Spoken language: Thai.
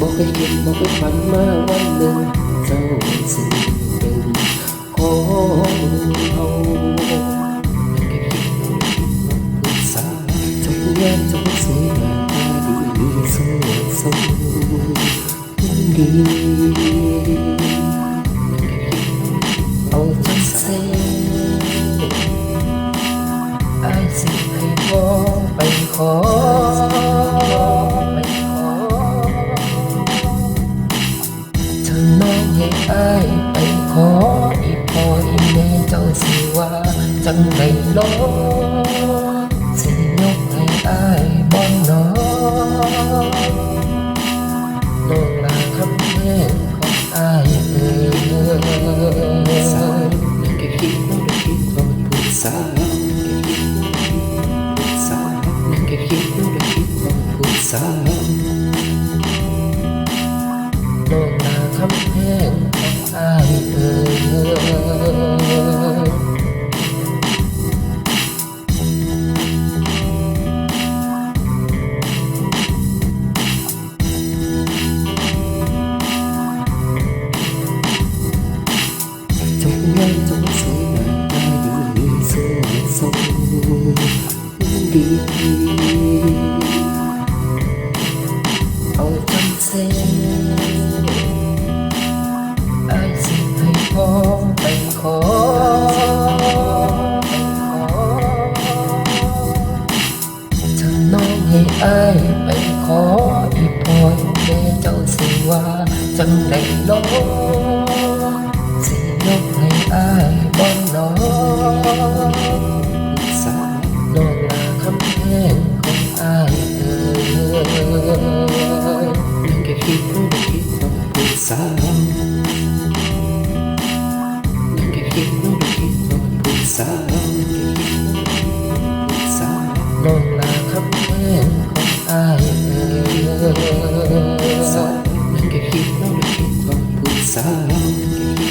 một cái nhìn một cái phần mơ quanh đường sâu xin đừng cô hầu xa trong em trong xe ta đi sâu sâu đi ทำน้องให้อายไปขออีพออีแม่เจ้าสิว่าจังไดล้อสิยกให้อายบ่น้องน้องลาคำแพง cảm ơn đồn là thấm thế ai ơi trong nhau trong อไปขอไปขอ ถ้าน้องให้อายไปขออีพออีแม่เจ้าสิว่าจังไดน้องสิยกให้อายบ่น้องสาวนองลาคำแพงของอายเอ่ยนั่นก็คิดว่าเราคิดว่าผู้สา สาวสาวมองลาครับเพื่อนขอเอ่ยสานั่นก็คินคิพูดสาว